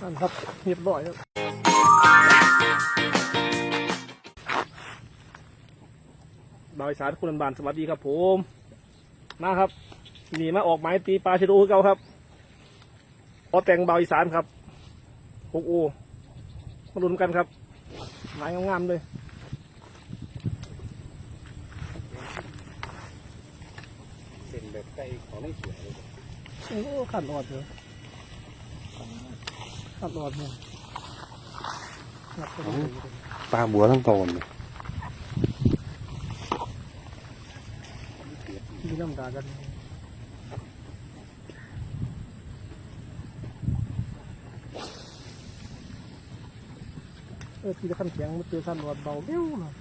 นั่นครับเรียบร้อยครับบาวอีสานคุณบานสวัสดีครับผม มาครับนี่มาออกหมายตีปลาชะโดคือเก่าครับพอแต่งบาวอีสานครับหกโอมาลุ้นกันครับหมายงามๆเลย เส้น แบบไก่ของไม่สวยเลยโอ้ขัดออดเลยขัดออดเลยปลาบัวทั้งตอนเลยมีน้ำตากันเออทีละขั้นเสียงมันเจอขั้นรอดเบาเบี้ยวนะ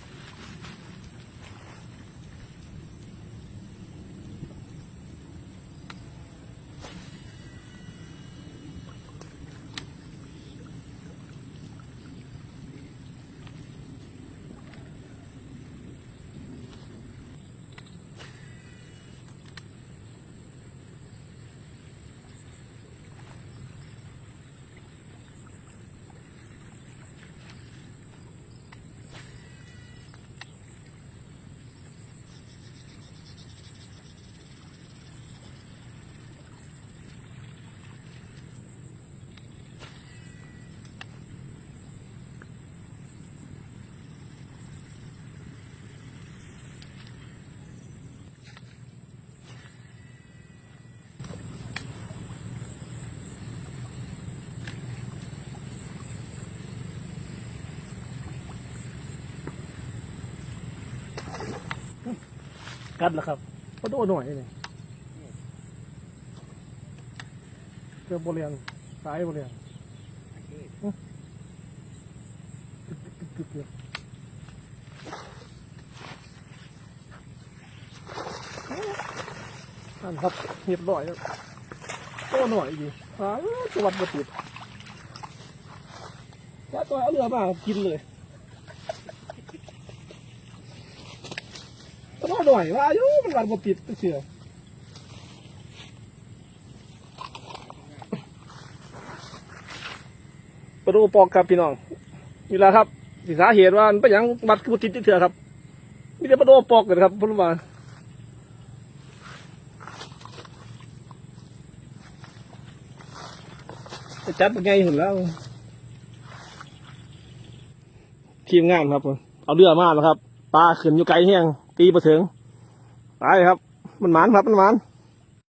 กัดแล้วครับก็โดนหน่อยนี่เจอบริเวณสายบริเวณตึกตึกตึกตึกนั่นครับเรียบร้อยแล้วโตหน่อยดีหาจังหวัดบติดแค่ตัวเอาเรือมากินเลย โตหน่อยว่าอยู่มันวันบติดเชื่อประตูปอกครับพี่น้องนี่แหละครับสิสาเหตุว่ามันเป็นหยังบัดคือบติดเถื่อครับมีแต่ประตูปอกกันครับพุ่นมาจัดเป็นไงเห็นแล้ว ทีมงานครับ เอาเรือมาแล้วครับ ปลาขึ้นอยู่ไกลแห้ง ตีมาถึงไปครับ มันหมานครับ มันหมาน